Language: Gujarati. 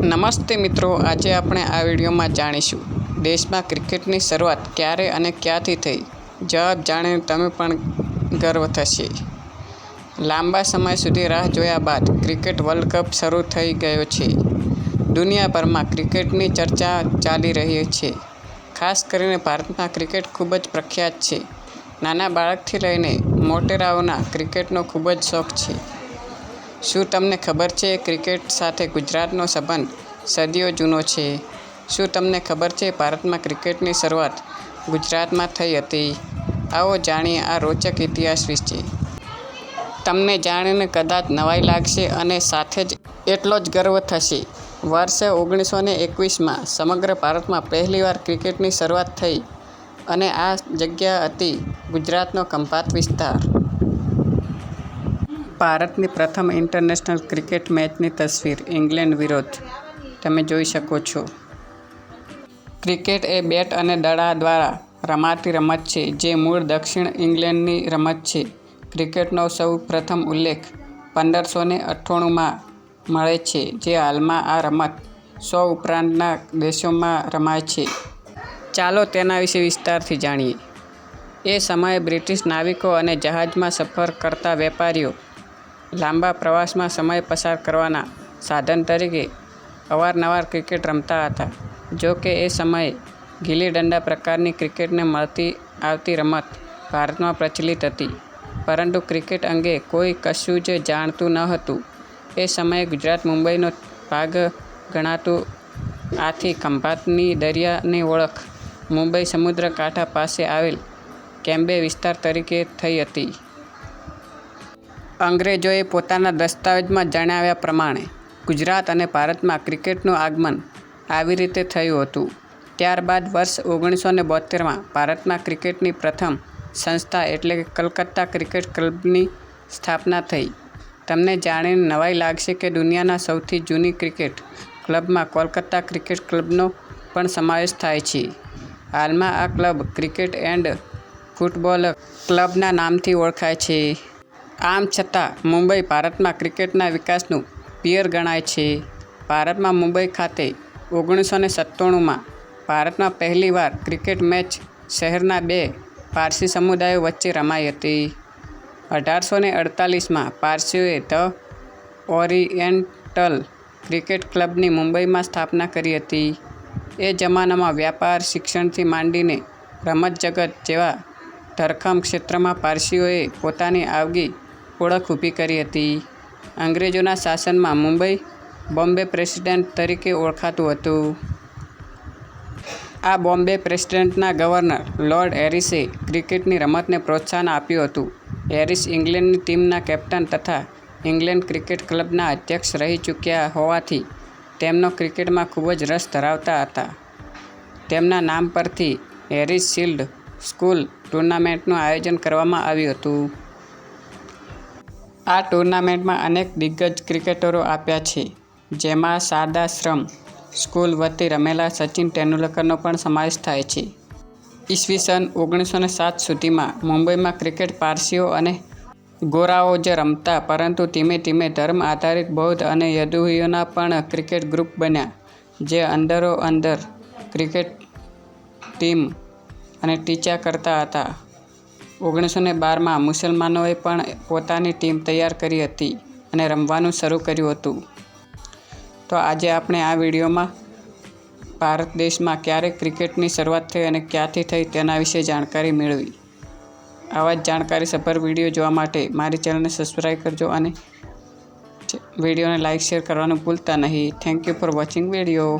નમસ્તે મિત્રો, આજે આપણે આ વિડીયોમાં જાણીશું દેશમાં ક્રિકેટની શરૂઆત ક્યારે અને ક્યાંથી થઈ? જવાબ જાણીને તમે પણ ગર્વ થશે. લાંબા સમય સુધી રાહ જોયા બાદ ક્રિકેટ વર્લ્ડ કપ શરૂ થઈ ગયો છે. દુનિયાભરમાં ક્રિકેટની ચર્ચા ચાલી રહી છે. ખાસ કરીને ભારતમાં ક્રિકેટ ખૂબ જ પ્રખ્યાત છે. નાના બાળકથી લઈને મોટેરાઓના ક્રિકેટનો ખૂબ જ શોખ છે. શું તમને ખબર છે ક્રિકેટ સાથે ગુજરાતનો સંબંધ? સદીઓ જૂનો છે. શું તમને ખબર છે ભારતમાં ક્રિકેટની શરૂઆત ગુજરાતમાં થઈ હતી? આવો જાણીએ આ રોચક ઇતિહાસ વિશે. તમને જાણીને કદાચ નવાઈ લાગશે અને સાથે જ એટલો જ ગર્વ થશે. વર્ષે ઓગણીસો ને એકવીસમાં સમગ્ર ભારતમાં પહેલીવાર ક્રિકેટની શરૂઆત થઈ અને આ જગ્યા હતી ગુજરાતનો ખંભાત વિસ્તાર. ભારતની પ્રથમ ઇન્ટરનેશનલ ક્રિકેટ મેચની તસવીર ઇંગ્લેન્ડ વિરુદ્ધ. તમે જોઈ શકો છો. ક્રિકેટ એ બેટ અને દડા દ્વારા રમાતી રમત છે, જે મૂળ દક્ષિણ ઇંગ્લેન્ડની રમત છે. ક્રિકેટનો સૌ પ્રથમ ઉલ્લેખ પંદરસો ને અઠ્ઠાણુંમાં મળે છે, જે હાલમાં આ રમત સો ઉપરાંતના દેશોમાં રમાય છે. ચાલો તેના વિશે વિસ્તારથી જાણીએ. એ સમયે બ્રિટિશ નાવિકો અને જહાજમાં સફર કરતા વેપારીઓ લાંબા પ્રવાસમાં સમય પસાર કરવાના સાધન તરીકે અવારનવાર ક્રિકેટ રમતા હતા. જો કે એ સમયે ગિલ્લી દંડા પ્રકારની ક્રિકેટને મળતી આવતી રમત ભારતમાં પ્રચલિત હતી. પરંતુ ક્રિકેટ અંગે કોઈ કશું જ જાણતું ન હતું. એ સમયે ગુજરાત મુંબઈનો ભાગ ગણાતું આથી ખંભાતની દરિયાની ઓળખ મુંબઈ સમુદ્ર કાંઠા પાસે આવેલ કેમ્બે વિસ્તાર તરીકે થઈ હતી. અંગ્રેજોએ પોતાના દસ્તાવેજમાં જણાવ્યા પ્રમાણે, ગુજરાત અને ભારતમાં ક્રિકેટનું આગમન આવી રીતે થયું હતું. ત્યારબાદ વર્ષ ઓગણીસો ને બોતેરમાં ભારતમાં ક્રિકેટની પ્રથમ સંસ્થા એટલે કે કલકત્તા ક્રિકેટ ક્લબની સ્થાપના થઈ. તમને જાણીને નવાઈ લાગશે કે દુનિયાના સૌથી જૂની ક્રિકેટ ક્લબમાં કોલકાતા ક્રિકેટ ક્લબનો પણ સમાવેશ થાય છે. હાલમાં આ ક્લબ ક્રિકેટ એન્ડ ફૂટબોલ ક્લબના નામથી ઓળખાય છે. આમ છતાં મુંબઈ ભારતમાં ક્રિકેટના વિકાસનું પિયર ગણાય છે. ભારતમાં મુંબઈ ખાતે ઓગણીસો ને સત્તાણુંમાં ભારતમાં પહેલીવાર ક્રિકેટ મેચ શહેરના બે પારસી સમુદાયો વચ્ચે રમાઈ હતી. અઢારસો ને અડતાલીસમાં પારસીઓએ ધ ઓરિએન્ટલ ક્રિકેટ ક્લબની મુંબઈમાં સ્થાપના કરી હતી. એ જમાનામાં વ્યાપાર, શિક્ષણથી માંડીને રમત જગત જેવા ધરખમ ક્ષેત્રમાં પારસીઓએ પોતાની આગવી ઓળખ ઊભી કરી હતી. અંગ્રેજોના શાસનમાં મુંબઈ બોમ્બે પ્રેસિડેન્ટ તરીકે ઓળખાતું હતું. આ બોમ્બે પ્રેસિડેન્ટના ગવર્નર લોર્ડ હેરિસે ક્રિકેટની રમતને પ્રોત્સાહન આપ્યું હતું. હેરિસ ઇંગ્લેન્ડની ટીમના કેપ્ટન તથા ઇંગ્લેન્ડ ક્રિકેટ ક્લબના અધ્યક્ષ રહી ચૂક્યા હોવાથી તેમનો ક્રિકેટમાં ખૂબ જ રસ ધરાવતા હતા. તેમના નામ પરથી હેરિસ શિલ્ડ સ્કૂલ ટુર્નામેન્ટનું આયોજન કરવામાં આવ્યું હતું. આ ટુર્નામેન્ટમાં અનેક દિગ્ગજ ક્રિકેટરો આપ્યા છે, જેમાં શારદાશ્રમ સ્કૂલ વતી રમેલા સચિન તેંડુલકરનો પણ સમાવેશ થાય છે. ઈસવીસન ઓગણીસો સાત સુધીમાં મુંબઈમાં ક્રિકેટ પારસીઓ અને ગોરાઓ જ રમતા, પરંતુ ધીમે ધીમે ધર્મ આધારિત બૌદ્ધ અને યદુહીઓના પણ ક્રિકેટ ગ્રુપ બન્યા, જે અંદરો અંદર ક્રિકેટ ટીમ અને ટીચા કરતા હતા. ઓગણીસો ને બારમાં મુસલમાનોએ પણ પોતાની ટીમ તૈયાર કરી હતી અને રમવાનું શરૂ કર્યું હતું. તો આજે આપણે આ વિડીયોમાં ભારત દેશમાં ક્યારે ક્રિકેટની શરૂઆત થઈ અને ક્યાંથી થઈ તેના વિશે જાણકારી મેળવી. આવા જ જાણકારી સભર વીડિયો જોવા માટે મારી ચેનલને સબસ્ક્રાઈબ કરજો અને વિડીયોને લાઇક શેર કરવાનું ભૂલતા નહીં. Thank you for watching video